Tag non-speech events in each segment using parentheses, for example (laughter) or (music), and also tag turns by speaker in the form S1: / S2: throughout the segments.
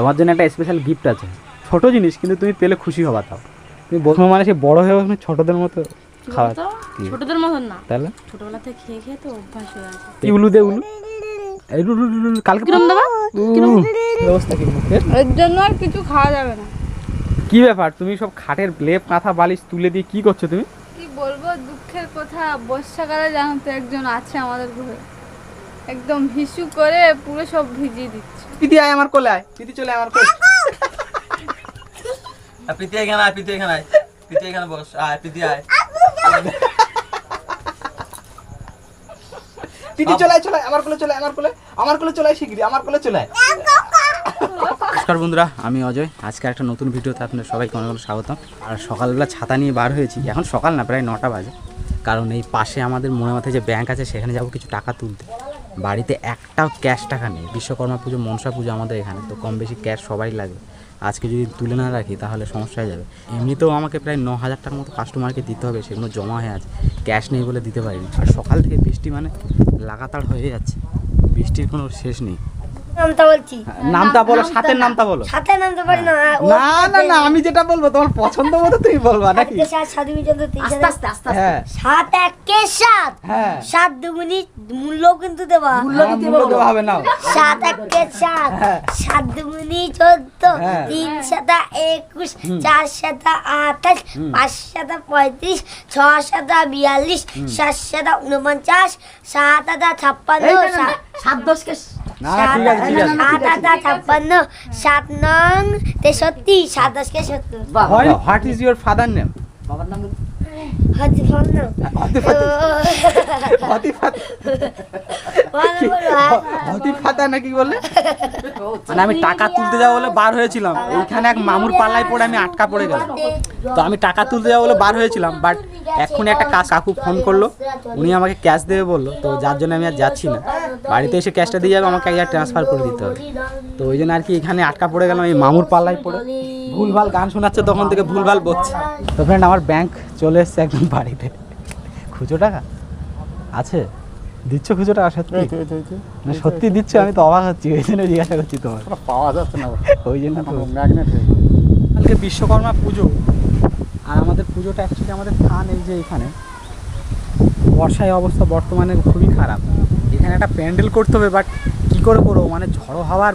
S1: তোমার জন্য একটা স্পেশাল গিফট আছে। ছোট জিনিস কিন্তু তুমি পেলে খুশি হবা তাও। তুমি বলছো মানে সে বড় হয়ে ওখানে ছোটদের মতো খাওয়া?
S2: ছোটদের মতন না।
S1: তাহলে?
S2: ছোটবেলা থেকে খেয়ে খেয়ে তো অভ্যাস হয়ে আছে
S1: কি উলু দে উলু। এই উলু, উলু, কালকে
S2: কিরম দেবা?
S1: উলু, ব্যবস্থা কি?
S3: এর জন্য আর কিছু খাওয়া যাবে না।
S1: কি ব্যাপার? তুমি সব খাটের লেপ কাঁথা বালিশ তুলে দিয়ে কি করছ তুমি?
S3: কি বলব দুঃখের কথা। বর্ষাকালে জানো তো একজন আছে আমাদের ঘরে। একদম হিসু করে পুরো সব ভিজিয়ে দিচ্ছে।
S1: পিতি আয় আমার কোলে আয়। পিতি চলে আমার কোলে।
S4: আর প্রীতি এখানে আয় প্রীতি এখানে আয়। প্রীতি এখানে বস আয় প্রীতি আয়।
S1: পিতি চলে আয় চলে আমার কোলে চলে আমার কোলে। আমার কোলে চলে আয় শিগগিরি আমার কোলে চলে আয়। নমস্কার বন্ধুরা আমি অজয়। আজকে একটা নতুন ভিডিওতে আপনাদের সবাইকে অনেক অনেক স্বাগতম। আর সকালবেলা ছাতা নিয়ে বার হয়েছি। এখন সকাল না প্রায় নটা বাজে। কারণ এই পাশে আমাদের মনে মাথায় যে ব্যাংক আছে সেখানে যাব কিছু টাকা তুলতে। বাড়িতে একটাও ক্যাশ টাকা নেই। বিশ্বকর্মা পুজো, মনসা পুজো আমাদের এখানে, তো কম বেশি ক্যাশ সবাই লাগে আজকে যদি তুলে না রাখি, তাহলে সমস্যা হয়ে যাবে। এমনিতেও আমাকে প্রায় ন হাজার টাকার মতো কাস্টমারকে দিতে হবে, সেগুলো জমা হয়ে আছে। ক্যাশ নেই বলে দিতে পারিনি। আর সকাল থেকে বৃষ্টি মানে লাগাতার হয়ে যাচ্ছে। বৃষ্টির কোনো শেষ নেই।
S5: নামটা বলছি।
S1: নামটা বলো সাথের নামটা বলো।
S5: সাথে নামতে পারি না
S1: না না না আমি যেটা বলব তোমার পছন্দ মতো তুমি বলবা নাকি?
S5: সাত
S2: আস্তে আস্তে আস্তে
S1: হ্যাঁ।
S5: সাত একে সাত
S1: হ্যাঁ।
S5: সাত দুগুনি মূল্যও কিন্তু দেবা।
S1: হ্যাঁ, মূল্য হবে না।
S5: সাত একে সাত
S1: হ্যাঁ।
S5: সাত দুগুনি চোদ্দ
S1: হ্যাঁ।
S5: তিন সাতা একুশ চার সাতা আঠাশ পাঁচ সাতা পঁয়ত্রিশ ছ সাতা বিয়াল্লিশ সাত সাতা উনপঞ্চাশ সাত আটা ছাপ্পান্ন সাত-
S2: সাত দশকে
S1: না ঠিক আছে ঠিক আছে।
S5: সাত আটা ছাপ্পান্ন। সাত নং তেষট্টি সাত দশকে সত্তর
S1: what is your father name
S2: বাবার নাম
S5: হচ্ছে ফোন
S1: হতি ফাতা হতি ফাতা নাকি বললে মানে আমি টাকা তুলতে যাব বলে বার হয়েছিলাম। এইখানে এক মামুর পাল্লায় পড়ে আমি আটকা পড়ে গেলাম। তো আমি টাকা তুলতে যাব বলে বার হয়েছিলাম বাট এক্ষুনি একটা কাজ কাকু ফোন করল। উনি আমাকে ক্যাশ দেবে বলল তো যার জন্য আমি আর যাচ্ছি না। বাড়িতে এসে ক্যাশটা দিয়ে যাবে আমাকে একবার ট্রান্সফার করে দিতে হবে। তো ওই জন্য আর কি এখানে আটকা পড়ে গেলাম এই মামুর পাল্লায় পড়ে। ভুলভাল গান শোনাচ্ছে তখন থেকে ভুলভাল বলছে তো ফ্রেন্ড আমার ব্যাংক চলে এসছে একদম বাড়িতে। খুচরো টাকা? আছে? দিচ্ছ খুচরো টাকা সত্যি? না সত্যি দিচ্ছ আমি তো অবাক হচ্ছি ওই জন্য জিজ্ঞাসা করছি তোমার।
S6: পাওয়া যাচ্ছে না।
S1: ওই জন্য
S6: ম্যাগনেট
S1: কালকে বিশ্বকর্মা পুজো। আর আমাদের পুজোটা অ্যাকচুয়ালি আমাদের স্থান এই যে এখানে। বর্ষায় অবস্থা বর্তমানে খুবই খারাপ। এখানে একটা প্যান্ডেল করতে হবে বাট কী করে করব? মানে ঝড়ো হওয়ার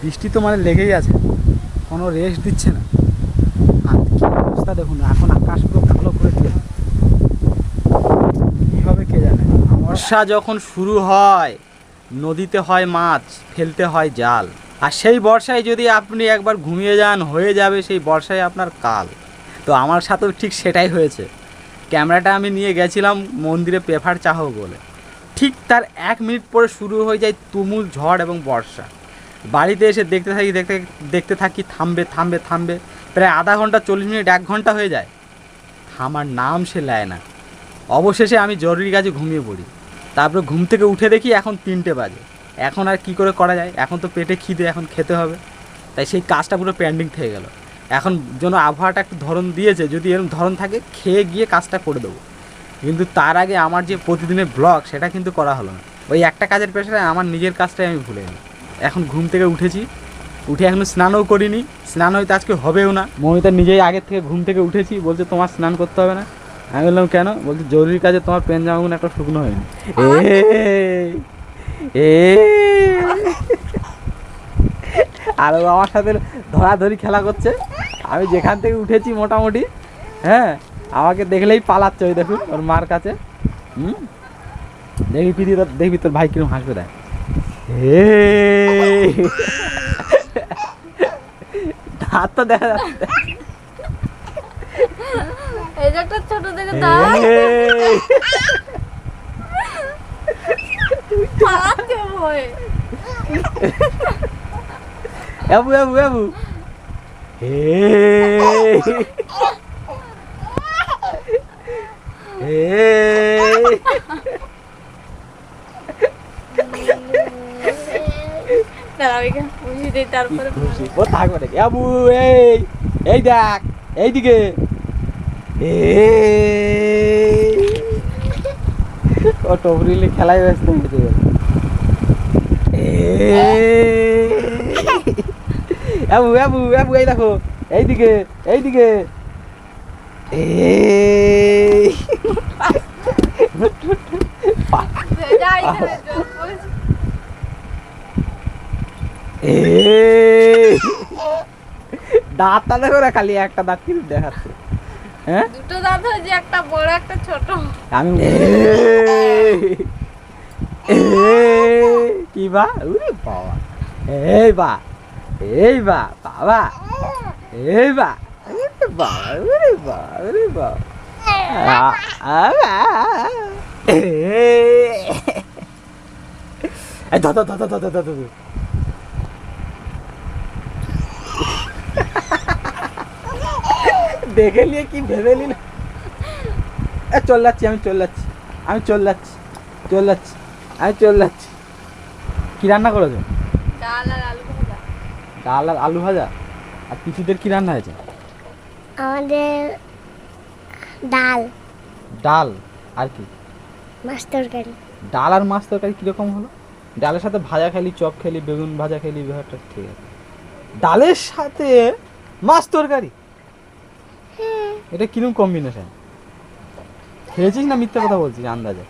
S1: বৃষ্টি তো মানে লেগেই আছে। কোনো রেস্ট দিচ্ছে না। আর অবস্থা দেখুন, এখন আকাশ পুরো কালো করে দিয়েছে কী কে জানে? বর্ষা যখন শুরু হয়, নদীতে হয় মাছ, ফেলতে হয় জাল। আর সেই বর্ষায় যদি আপনি একবার ঘুমিয়ে যান, হয়ে যাবে সেই বর্ষায় আপনার কাল। তো আমার সাথেও ঠিক সেটাই হয়েছে। ক্যামেরাটা আমি নিয়ে গেছিলাম মন্দিরে পেফার চাহ বলে। ঠিক তার এক মিনিট পরে শুরু হয়ে যায় তুমুল ঝড় এবং বর্ষা। বাড়িতে এসে দেখতে থাকি, দেখতে দেখতে থাকি, থামবে থামবে থামবে। প্রায় আধা ঘণ্টা, চল্লিশ মিনিট, এক ঘণ্টা হয়ে যায়। থামার নাম সে নেয় না। অবশেষে আমি জরুরি কাজে ঘুমিয়ে পড়ি। তারপরে ঘুম থেকে উঠে দেখি এখন তিনটে বাজে। এখন আর কি করে করা যায়? এখন তো পেটে খিদে, এখন খেতে হবে। তাই সেই কাজটা পুরো পেন্ডিং থেকে গেল। এখন যেন আবহাওয়াটা একটু ধরন দিয়েছে, যদি এরকম ধরন থাকে, খেয়ে গিয়ে কাজটা করে দেবো। কিন্তু তার আগে আমার যে প্রতিদিনের ব্লগ সেটা কিন্তু করা হলো না। ওই একটা কাজের পেছনে আমার নিজের কাজটাই আমি ভুলে গেলাম। এখন ঘুম থেকে উঠেছি। উঠে এখনও স্নানও করিনি স্নান হয়তো আজকে হবেও না। মমিতা নিজেই আগের থেকে ঘুম থেকে উঠেছি বলছে তোমার স্নান করতে হবে না। আমি বললাম কেন? বলছে জরুরি কাজে তোমার পেন জামাগুলো একটা শুকনো হয়নি। এই। আর ও আমার সাথে ধরাধরি খেলা করছে। আমি যেখান থেকে উঠেছি মোটামুটি হ্যাঁ আমাকে দেখলেই পালাচ্ছে ওই দেখুন ওর মার কাছে। হুম? দেখবি পিদি তোর দেখবি তোর ভাই কিরম হাসবে দেয় এই। তো দেখা যাচ্ছে
S3: এই যে একটা ছোট দেখে
S1: এই।
S3: পালাচ্ছে ভয়ে
S1: এবু এবু এবু এই। এই।
S3: দাঁড়াও এখানে বুঝিয়ে দিই তারপরে
S1: ও থাকবে নাকি আবু এই এই দেখ এইদিকে। এই ও টবরিলে খেলায় ব্যস্ত এই। বাবু বাবু বাবু এই দেখো এইদিকে এইদিকে। এই (laughs)
S3: যা এখানে চল, বলছি।
S1: এই দাঁতটা দেখো না খালি একটা দাঁত কিন্তু দেখাচ্ছে হ্যাঁ
S3: দুটো দাঁত হয়েছে একটা বড় একটা ছোট
S1: আমি কি বা উরে বাবা এই বা এই বা বাবা এই বা বাবা উরে বাবা উরে বাবা। এই ধর ধর ধর ধর ধর ধর ধর দেখে নিয়ে কি ভেবে নিল এ চল যাচ্ছি আমি চল যাচ্ছি আমি চল যাচ্ছি চল যাচ্ছি আমি চল যাচ্ছি কি রান্না করেছ?
S3: ডাল আর আলু ভাজা।
S1: ডাল আর আলু ভাজা? আর পিসিদের কি রান্না হয়েছে?
S5: আমাদের ডাল।
S1: ডাল আর কি?
S5: মাছ তরকারি।
S1: ডাল আর মাছ তরকারি কীরকম হলো? ডালের সাথে ভাজা খেলি চপ খেলি বেগুন ভাজা খেলি ব্যাপারটা ঠিক আছে। ডালের সাথে মাছ তরকারি? এটা কীরকম কম্বিনেশন খেয়েছিস না মিথ্যা কথা বলছিস আন্দাজে?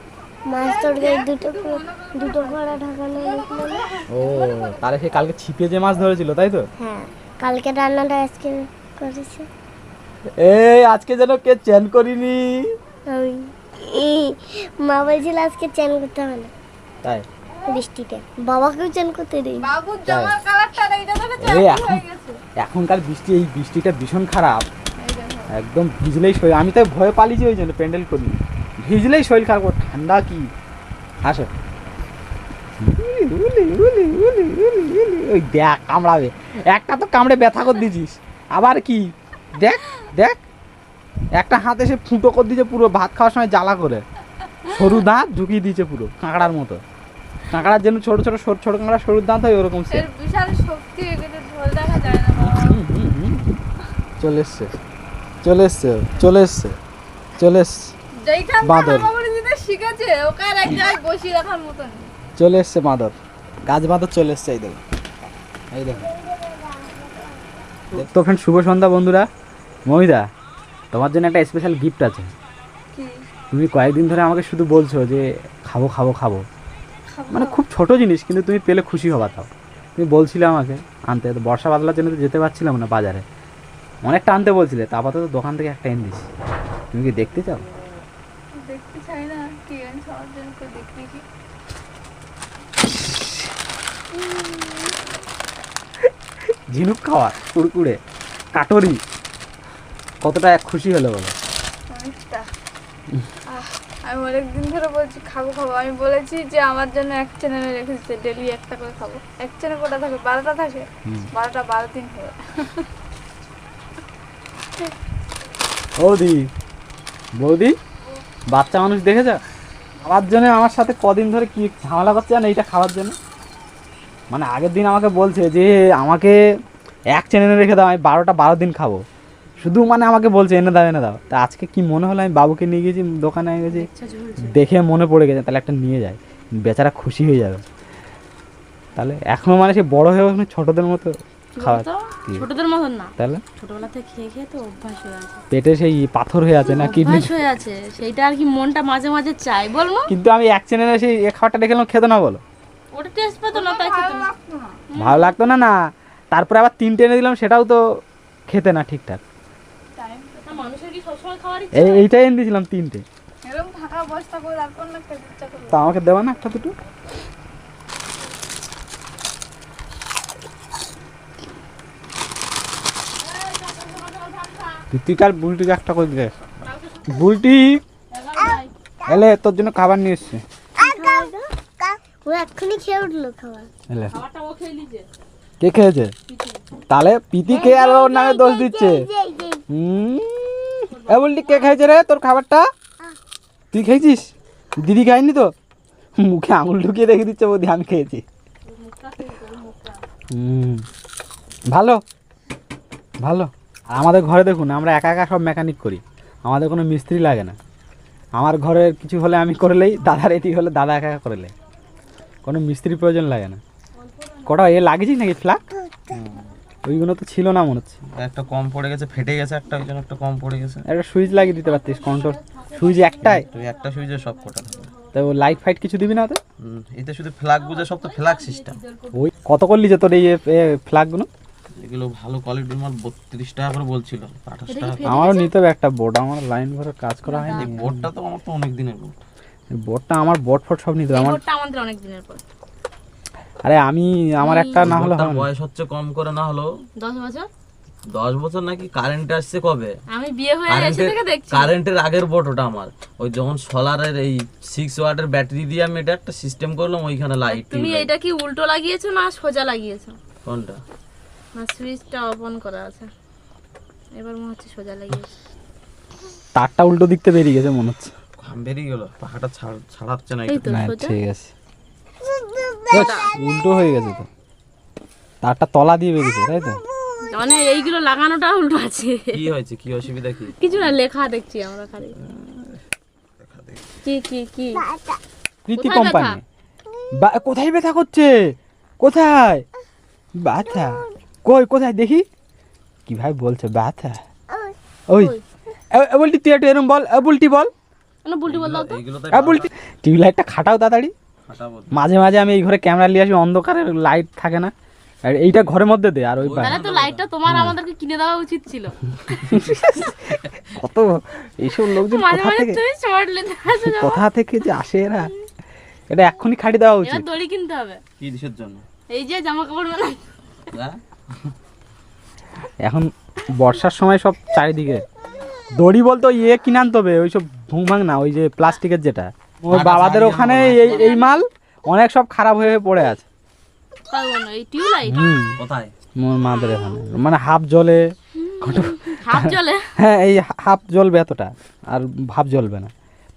S5: মাছ তরকারি দুটো দুটো করা ঢাকানো
S1: ও তাহলে সে কালকে ছিপে যে মাছ ধরেছিল তাই তো?
S5: হ্যাঁ কালকে রান্নাটা আজকে করেছে।
S1: এই আজকে যেন কে চেন করিনি।
S5: আমি মা বলছিল আজকে চেন করতে হবে না।
S1: তাই?
S5: বৃষ্টিতে। বাবাকেও চেন করতে দেই
S3: বাবুর জামার কালারটা
S1: এই এখন এখনকার বৃষ্টি এই বৃষ্টিটা ভীষণ খারাপ। একদম ভিজলেই শরীর। আমি তো ভয়ে পালিয়েছি ওই জন্য প্যান্ডেল করি ভিজলেই শরীর খারাপ। ঠান্ডা কি? আসো। ওই দেখ কামড়াবে। একটা তো কামড়ে ব্যথা করে দিয়েছিস। আবার কি? দেখ দেখ। একটা হাতে সে ফুটো করে দিয়েছে পুরো ভাত খাওয়ার সময় জ্বালা করে। সরু দাঁত ঢুকিয়ে দিয়েছে পুরো কাঁকড়ার মতো। কাঁকড়ার জন্য ছোট ছোট সরু ছোট কাঁকড়া সরুর দাঁত হয় ওরকম
S3: বিশাল শক্তি।
S1: চলে এসছে। চলে এসছে চলে এসছে চলে এসছে বাঁদর।
S3: থেকে শিখেছে ওকে আর এক জায়গায় বসিয়ে রাখার মতন।
S1: চলে এসছে বাঁদর গাছ বাঁদর চলে এসছে এই দেখো। এই দেখো। তো ফ্রেন্ড শুভ সন্ধ্যা বন্ধুরা। মমিদা তোমার জন্য একটা স্পেশাল গিফট আছে। তুমি কয়েকদিন ধরে আমাকে শুধু বলছো যে খাব খাব খাব। মানে খুব ছোট জিনিস কিন্তু তুমি পেলে খুশি হবা তাও। তুমি বলছিলে আমাকে আনতে বর্ষা বাদলার জন্য তো যেতে পারছিলাম না বাজারে। অনেকটা আনতে বলছিলে তা আপাতত দোকান থেকে একটা এনে দিস। তুমি কি দেখতে চাও?
S3: দেখতে চাই না কি
S1: ঝিনুক খাওয়া কুড়কুড়ে কাটরি। কতটা এক খুশি হলো বলো।
S3: আমি অনেকদিন ধরে বলছি খাব খাব। আমি বলেছি যে আমার জন্য এক চ্যানেলে রেখেছে ডেলি একটা করে খাব। এক চ্যানেল কটা থাকে? বারোটা থাকে? বারোটা বারো দিন হয়ে
S1: বৌদি। বৌদি? বাচ্চা মানুষ দেখেছ? খাওয়ার জন্য আমার সাথে কদিন ধরে কি ঝামেলা করছে জানো এইটা খাওয়ার জন্য? মানে আগের দিন আমাকে বলছে যে আমাকে এক চ্যানেলে রেখে দাও আমি বারোটা বারো দিন খাব। শুধু মানে আমাকে বলছে এনে দাও এনে দাও। তা আজকে কি মনে হলো আমি বাবুকে নিয়ে গেছি দোকানে গেছি। দেখে মনে পড়ে গেছে তাহলে একটা নিয়ে যায়। বেচারা খুশি হয়ে যাবে। তাহলে এখনও মানে সে বড়ো হয়ে ওখানে ছোটদের মতো। খাওয়া
S2: ছোটদের মতন না।
S1: তাহলে?
S2: ছোটবেলা থেকে খেয়ে খেয়ে তো অভ্যাস হয়ে আছে।
S1: পেটে সেই পাথর হয়ে আছে না কিডনি
S2: অভ্যাস হয়ে আছে। সেইটা আর কি মনটা মাঝে মাঝে চাই বলব
S1: কিন্তু আমি এক চ্যানেলে সেই দেখে খেতে না বলো।
S2: ওটা টেস্ট পেতো না তাই খেতে না।
S1: ভালো লাগতো না না। তারপরে আবার তিনটে এনে দিলাম সেটাও তো খেতে না ঠিকঠাক। এইটাই এনে দিয়েছিলাম তিনটে।
S3: এরকম ফাঁকা অবস্থা করে তারপর না খেতে ইচ্ছা করবে
S1: তা আমাকে দেওয়া না একটা দুটো? তুইকার বুলটিকে একটা করে দিলে বুলটি? এলে তোর জন্য খাবার নিয়ে এসছে। কে খেয়েছে? তাহলে পিতি কে আর ওর নামে দোষ দিচ্ছে? এ বললি কে খাইছে রে তোর খাবারটা? তুই খেয়েছিস? দিদি খায়নি তো? মুখে আঙুল ঢুকিয়ে রেখে দিচ্ছে বৌদি আমি খেয়েছি। হুম। ভালো। ভালো। আর আমাদের ঘরে দেখুন আমরা একা একা সব মেকানিক করি। আমাদের কোনো মিস্ত্রি লাগে না। আমার ঘরের কিছু হলে আমি করলেই দাদার এটি হলে দাদা একা একা করলে কোনো মিস্ত্রি প্রয়োজন লাগে না। কটা এ লাগিয়েছিস নাকি ফ্ল্যাগ ওইগুলো তো ছিল না মনে হচ্ছে।
S4: একটা কম পড়ে গেছে ফেটে গেছে একটা ওই জন্য একটা কম পড়ে গেছে।
S1: একটা সুইচ লাগিয়ে দিতে পারতিস কন্ট্রোল সুইচ একটাই।
S4: তুই একটা সুইচে সব কটা
S1: তাই ও লাইট ফাইট কিছু দিবি না
S4: হুম, এতে শুধু ফ্ল্যাগ বুঝে সব তো ফ্ল্যাগ সিস্টেম
S1: ওই কত করলি যে তোর এই ফ্ল্যাগগুলো
S4: এগুলো ভালো কোয়ালিটির মাল বত্রিশ টাকা করে বলছিল আঠাশ টাকা।
S1: আমারও নিতে হবে একটা বোর্ড আমার লাইন ভরে কাজ করা হয় না
S4: এই বোর্ডটা তো আমার তো অনেক দিনের বোর্ড
S1: বোর্ডটা আমার বোর্ড ফোর্ড সব নিতে হবে। আমার
S2: বোর্ডটা আমাদের অনেক দিনের পর
S1: আরে আমি আমার একটা না হলে।
S4: বয়স হচ্ছে কম করে না হলো
S2: দশ বছর?
S4: দশ বছর নাকি কারেন্ট আসছে কবে?
S2: আমি বিয়ে হয়ে এসে থেকে দেখছি।
S4: কারেন্টের আগের বোর্ড ওটা আমার। ওই যখন সোলারের এই সিক্স ওয়াটের ব্যাটারি দিয়ে আমি এটা একটা সিস্টেম করলাম ওইখানে লাইট
S2: তুমি এইটা কি উল্টো লাগিয়েছো না সোজা লাগিয়েছো?
S4: কোনটা?
S2: সুইচটা অন করা আছে। এবার মনে হচ্ছে সোজা লাগিয়েছো
S1: তারটা উল্টো দিকতে বেরিয়ে গেছে মনে হচ্ছে।
S4: বেরিয়ে গেল পাখাটা ছাড়- ছাড়াচ্ছে না একটু।
S1: না ঠিক আছে। উল্টো হয়ে গেছে তো। তারটা তলা দিয়ে বেরিয়েছে তাই তো?
S2: মানে এইগুলো লাগানোটা উল্টো আছে।
S4: কি হয়েছে? কি অসুবিধা কি?
S2: কিছু না লেখা দেখছি আমরা খালি। কি কি কি?
S1: প্রীতি
S2: কোথায়
S1: কোম্পানি। কোথায় ব্যথা করছে? কোথায়? ব্যথা কই কোথায় দেখি? কি ভাই বলছে ব্যথা। ওই বলটি তুই একটু এরম বল এ বুলটি বল।
S2: বুলটি বল
S1: বুলটি টিউবলাইটটা খাটাও তাড়াতাড়ি। মাঝে মাঝে আমি এই ঘরে ক্যামেরা নিয়ে আসি অন্ধকারের লাইট থাকে না। আর এইটা ঘরের মধ্যে দে আর ওই
S2: তাহলে তো লাইটটা তোমার আমাদেরকে কিনে দেওয়া উচিত ছিল।
S1: কত এইসব লোকজন কোথা থেকে। কোথা থেকে যে আসে এরা? এটা এক্ষুনি খাটি দেওয়া উচিত।
S2: দড়ি কিনতে হবে।
S4: কি দিশের জন্য?
S2: এই যে জামা কাপড় মেলা
S4: হ্যাঁ?
S1: এখন বর্ষার সময় সব চারিদিকে। দড়ি বলতো ইয়ে কিনে আনতে হবে ওই সব ভুং ভাং না ওই যে প্লাস্টিকের যেটা। ওর বাবাদের ওখানে এই এই মাল অনেক সব খারাপ হয়ে পড়ে আছে।
S4: কোথায়?
S1: মোর মাদের এখানে। মানে হাফ জলে।
S2: হাফ জলে?
S1: হ্যাঁ এই হাফ জ্বলবে এতটা আর ভাব জ্বলবে না।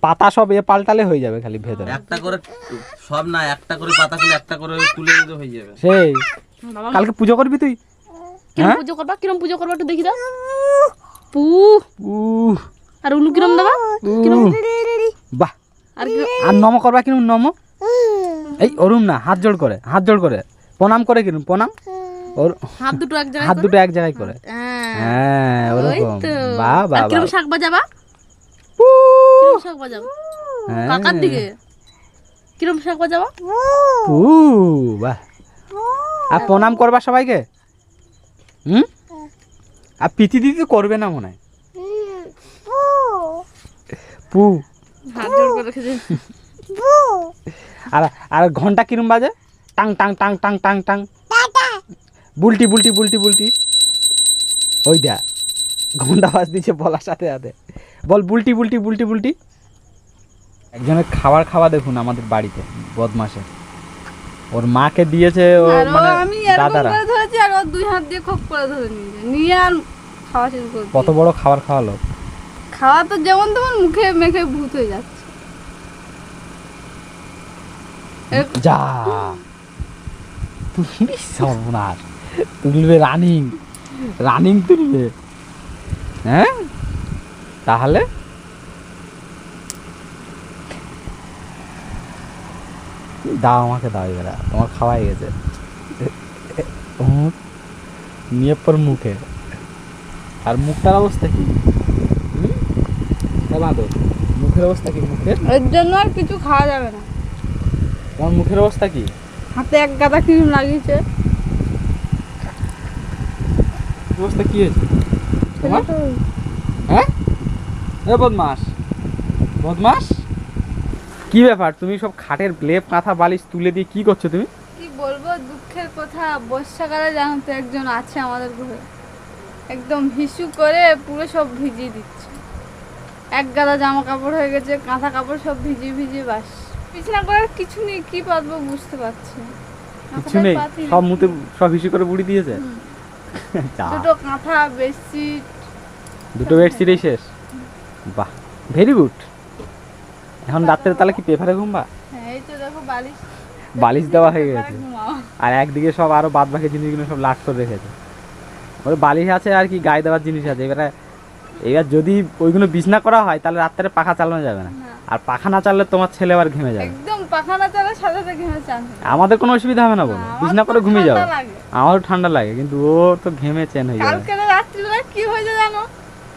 S1: পাতা সব এ পাল্টালে হয়ে যাবে খালি ভেতরে।
S4: একটা করে সব না একটা করে পাতা খুলে একটা করে তুলে দিতে হয়ে যাবে।
S1: সেই। কালকে পুজো করবি তুই?
S2: কিরম
S1: হ্যাঁ?
S2: পুজো করবা? কিরম পুজো করবা একটু দেখি দাও। পু।
S1: উহ,
S2: আর উলু কিরম দেবা? কিরম?
S1: বাহ।
S2: আর
S1: আর নম করবা কিরম নম? এই ওরুম না হাত জোড় করে হাত জোড় করে। প্রণাম করে কিরম? প্রণাম? ওর
S2: হাত দুটো এক জায়গায়
S1: হাত দুটো এক জায়গায় করে।
S2: হ্যাঁ।
S1: হ্যাঁ ওরকম। বাহ বাহ
S2: কিরম শাক বাজাবা?
S1: উহ,
S2: কিরম শাক বাজাবা?
S1: হ্যাঁ।
S2: কাকার দিকে। কিরম শাক বাজাবা?
S1: উহ, বাহ। আর প্রণাম করবা সবাইকে? হুম? আর পিতি দিদি করবে না মনে হয়? পু। আর আর ঘণ্টা কিরম বাজে? টাং টাং টাং টাং টাং টাং। বুলটি বুলটি বুলটি বুলটি। ওই দা ঘণ্টা বাজ দিচ্ছে বলার সাথে সাথে। বল বুলটি বুলটি বুলটি বুলটি। একজনের খাবার খাওয়া দেখুন আমাদের বাড়িতে বদমাসে ওর মাকে দিয়েছে ও মানে
S3: আমি
S1: দাদারা।
S3: করে ধরেছি আর ও দুই হাত দিয়ে খপ করে ধরে নিয়েছে নিয়ে আর খাওয়া শুরু করে
S1: কত বড় খাবার খাওয়ালো?
S3: খাওয়া তো যেমন তেমন মুখে মেখে ভূত হয়ে যাচ্ছে।
S1: যা। তুলবি সর্বনাশ। তুলবে রানিং। রানিং তুলবে। হ্যাঁ? তাহলে? দাও আমাকে দাও এবার তোমার খাওয়াই গেছে। নিয়ে পর মুখে। আর মুখটার অবস্থা কি? বাঁধো মুখের অবস্থা কি? মুখের?
S3: এর জন্য আর কিছু খাওয়া যাবে না।
S1: তোমার মুখের অবস্থা কি?
S3: হাতে এক গাদা ক্রিম লাগিয়েছে।
S1: অবস্থা কি হয়েছে? তোমার? হ্যাঁ? বদমাস। বদমাস? কি ব্যাপার? তুমি সব খাটের লেপ কাঁথা বালিশ তুলে দিয়ে কি করছ তুমি?
S3: কি বলব? দুঃখের কথা। বর্ষাকালে জানো তো একজন আছে আমাদের ঘরে। একদম হিসু করে পুরো সব ভিজিয়ে দিচ্ছে। এক গাদা জামা কাপড় হয়ে গেছে কাঁথা কাপড় সব ভিজিয়ে ভিজিয়ে বাস। বিছানা করার কিছু নেই কি পাতবো বুঝতে পারছি।
S1: কিছু নেই সব মুতে সব হিসু করে বুড়ি দিয়েছে? (laughs)
S3: দুটো কাঁথা বেডশিট
S1: দুটো বেডশিটই শেষ। বাহ ভেরি গুড। এখন রাত্রে তাহলে কি পেপারে ঘুমবা
S3: হ্যাঁ এই তো দেখো বালিশ।
S1: বালিশ দেওয়া হয়ে গেছে। আর একদিকে সব আরও বাদ বাকি জিনিসগুলো সব লাট করে রেখেছে। ওই বালিশ আছে আর কি গায়ে দেওয়ার জিনিস আছে। এবারে এবার যদি ওইগুলো বিছনা করা হয় তাহলে রাত্রে পাখা চালানো যাবে না। আর পাখা না চাললে তোমার ছেলে আবার ঘেমে যাবে।
S3: একদম পাখানা চালার সাথে সাথে ঘেমে চান।
S1: আমাদের কোনো অসুবিধা হবে না বলো। বিছনা করে ঘুমিয়ে
S3: লাগে।
S1: আমারও ঠান্ডা লাগে কিন্তু ওর তো ঘেমে চেন হয়ে যাবে।
S3: কালকে রাত্রিবেলা কি জানো?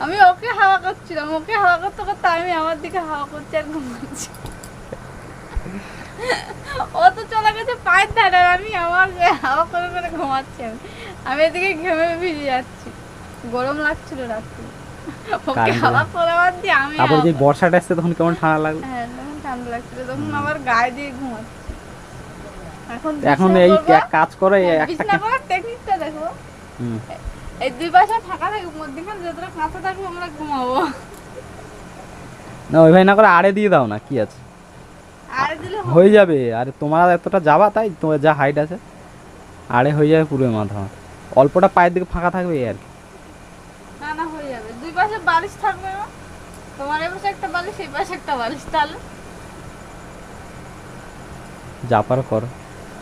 S3: আমি ওকে হাওয়া করছিলাম ওকে হাওয়া করতে করতে আমি আমার দিকে হাওয়া করছি আর ঘুমাচ্ছি ও তো চলে গেছে পায়ের ধারে আমি আমার হাওয়া করে করে ঘুমাচ্ছি আমি। আমি এদিকে ঘেমে ভিজে যাচ্ছি। গরম লাগছিল রাত্রি। ওকে হাওয়া করে আমার দিয়ে আমি
S1: তারপর যে বর্ষাটা আসছে তখন কেমন ঠান্ডা লাগল?
S3: হ্যাঁ তখন ঠান্ডা লাগছিল। তখন আমার গায়ে দিয়ে ঘুমাচ্ছি। এখন
S1: এখন এই কাজ করো এই একটা
S3: টেকনিকটা দেখো।
S1: হুম।
S3: এই দুই পাশে ফাঁকা থাকবে মধ্যখানে যতটা কাঁচা থাকবে আমরা ঘুমাবো।
S1: না ওই ভাই না করে আড়ে দিয়ে দাও না কি আছে?
S3: দিলে
S1: হয়ে যাবে আর তোমার এতটা যাবা তাই তোমার যা হাইট আছে আড়ে হয়ে যাবে পুরো মাথা অল্পটা পায়ের দিকে ফাঁকা থাকবে আর কি।
S3: না না হয়ে যাবে। দুই পাশে বালিশ থাকবে না। তোমার এই পাশে একটা বালিশ এই পাশে একটা বালিশ তাহলে?
S1: যা পারো করো।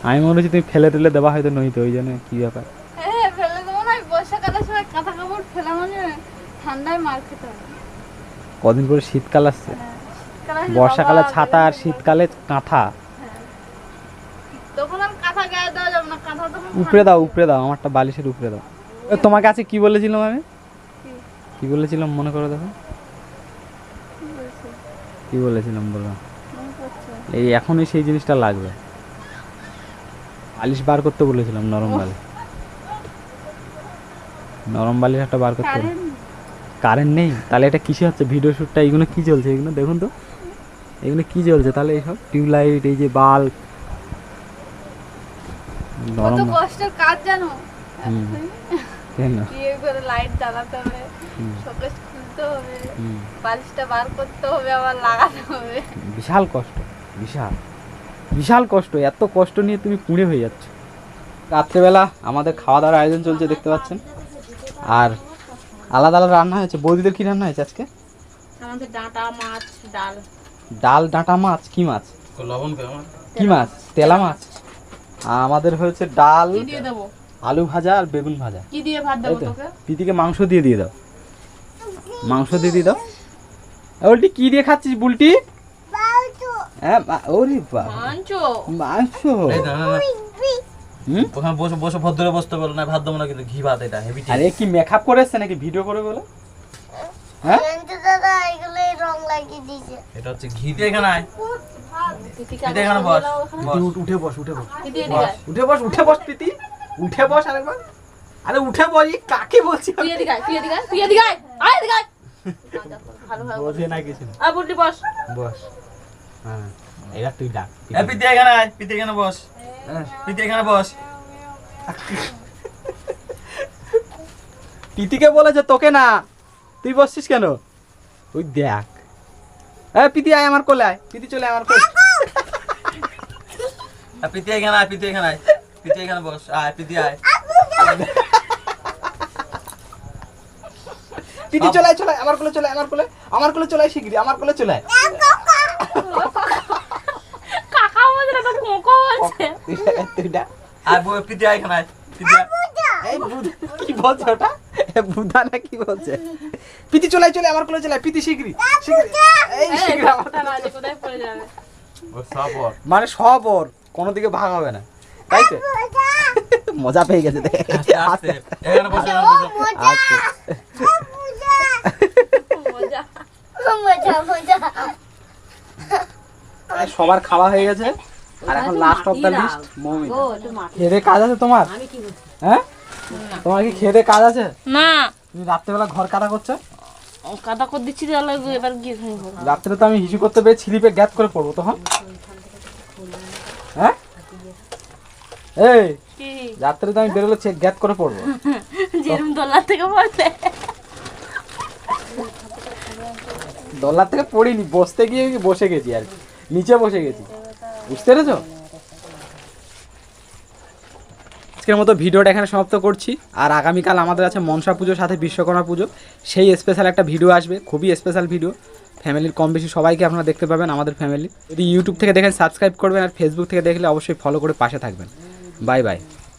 S1: আমি মনে হচ্ছে তুমি ফেলে টেলে দেওয়া হয়তো নইতে ওই জন্য কি ব্যাপার
S3: হ্যাঁ ফেলে দেবো না এই বর্ষাকালের সময় কাঁথা কাপড় ফেলা মানে ঠান্ডায় মার খেতে হবে।
S1: কদিন পরে শীতকাল আসছে।
S3: কারণ
S1: বর্ষাকালে ছাতা আর শীতকালে কাঁথা।
S3: তখন আর কাঁথা গায়ে দেওয়া যাবে না কাঁথা তখন
S1: উপরে দাও উপরে দাও আমারটা বালিশের উপরে দাও। তোমার কাছে কি বলেছিলাম আমি?
S3: কি?
S1: বলেছিলাম মনে করো দেখো।
S3: কি
S1: বলেছিলাম বলো। এই এখনই সেই জিনিসটা লাগবে। বালিশ বার করতে বলেছিলাম নরম বালিশ নরম বালিশ একটা বার করতে
S3: কারেন্ট
S1: নেই তাহলে এটা কিসে হচ্ছে? ভিডিও শ্যুটটা এইগুলো কী চলছে এগুলো দেখুন তো। এগুলো কী চলছে তাহলে এইসব টিউবলাইট এই যে বাল্ব
S3: কত
S1: নরম
S3: কষ্টের কাজ জানো?
S1: কেন?
S3: করে লাইট জ্বালাতে হবে? শোকেস খুলতে হবে। বালিশটা বার করতে হবে আবার লাগাতে হবে।
S1: বিশাল কষ্ট বিশাল। বিশাল কষ্ট এত কষ্ট নিয়ে তুমি পুড়ে হয়ে যাচ্ছ। রাত্রেবেলা আমাদের খাওয়া দাওয়ার আয়োজন চলছে দেখতে পাচ্ছেন? আর আলাদা আলাদা রান্না হয়েছে? বৌদিদের কি রান্না হয়েছে আজকে?
S2: আমাদের ডাঁটা মাছ ডাল।
S1: ডাল ডাঁটা মাছ কি মাছ?
S4: লবণ কি
S1: মাছ? তেলা মাছ? আমাদের হয়েছে ডাল
S2: দিয়ে দেবো?
S1: আলু ভাজা আর বেগুন ভাজা।
S2: কি দিয়ে ভাত দেবো তোকে?
S1: পিতিকে মাংস দিয়ে দিয়ে দাও। মাংস দিয়ে দিয়ে দাও। এ, উল্টি কি দিয়ে খাচ্ছিস বুলটি? হ্যাঁ ওরে বাবা।
S2: মাংস।
S1: মাংস।
S4: ওখানে বসে বসে ভদ্র বসতে পারো না ভাত দেবো না কিন্তু ঘি ভাত এটা হেভি
S1: আরে কি মেকআপ করে এসছে নাকি? ভিডিও করে বলে? হ্যাঁ?
S5: দাদা এগুলো রং লাগিয়ে দিয়েছে।
S4: এটা হচ্ছে ঘি দিয়ে এখানে আয়।
S2: পিতিকে
S4: এখানে বস বস।
S1: উঠে বস উঠে বস। উঠে বস উঠে বস প্রীতি। উঠে বস আরেকবার। আরে উঠে বস কাকে বলছি
S2: তুই এদিকে তুই এদিকে তুই এদিকে আয়, এদিকে ভালো ভালো
S1: বোঝে না কিছু না।
S2: বস।
S1: বস। হ্যাঁ। এবার তুই ডাক।
S4: পিতে এখানে আয় পিতে এখানে বস।
S1: হ্যাঁ।
S4: এখানে বস। (laughs)
S1: প্রীতিকে বলেছে তোকে না। তুই বসছিস কেন? ওই দেখ। হ্যাঁ প্রীতি আয় আমার কোলে আয়। প্রীতি চলে আমার কোলে
S4: আর পিতে এখানে আয় পিতে এখানে আয়। পিতে এখানে বস। আয় পিতে আয়।
S1: প্রীতি চলে চলে আমার কোলে চলে আমার কোলে। আমার কোলে চলে শিগগিরি আমার কোলে চলে আয়
S2: কাকা বলছে না তো
S4: বউ, এখানে।
S1: এই কি বলছে ওটা? বুধা না কি বলছে? চলে চলে আমার কোলে চলে এই আমার। মানে সব ওর কোনো দিকে ভাগ হবে না। তাই তো? মজা পেয়ে গেছে দেখ
S4: আস্তে আস্তে। এখানে বসে এখানে বসে
S2: মজা।
S5: মজা মজা
S1: এই সবার খাওয়া হয়ে গেছে? আর এখন লাস্ট অফ দ্য লিস্ট কাজ আছে তোমার?
S2: আমি কি বলছি
S1: হ্যাঁ? তোমার কি কাজ আছে?
S2: না।
S1: তুমি রাত্রেবেলা ঘর কাটা করছ?
S2: কাদা করে দিচ্ছি তাহলে এবার গিয়ে
S1: রাত্রে তো আমি হিসু করতে পেরে ছিলিপে গ্যাপ করে পড়ব তখন। হ্যাঁ? এই রাত্রে তো আমি বেরোলে চেক গ্যাপ করে পড়ব। (laughs)
S2: যেরম দোলা থেকে পড়লে।
S1: দোল্লার থেকে পড়িনি বসতে গিয়ে বসে গেছি আর কি। নিচে বসে গেছি। বুঝতে পেরেছ? আজকের মতো ভিডিওটা এখানে সমাপ্ত করছি। আর আগামীকাল আমাদের আছে মনসা পুজোর সাথে বিশ্বকর্মা পুজো। সেই স্পেশাল একটা ভিডিও আসবে, খুবই স্পেশাল ভিডিও। ফ্যামিলির কম বেশি সবাইকে আপনারা দেখতে পাবেন, আমাদের ফ্যামিলি যদি ইউটিউব থেকে দেখেন সাবস্ক্রাইব করবেন, আর ফেসবুক থেকে দেখলে অবশ্যই ফলো করে পাশে থাকবেন। Bye bye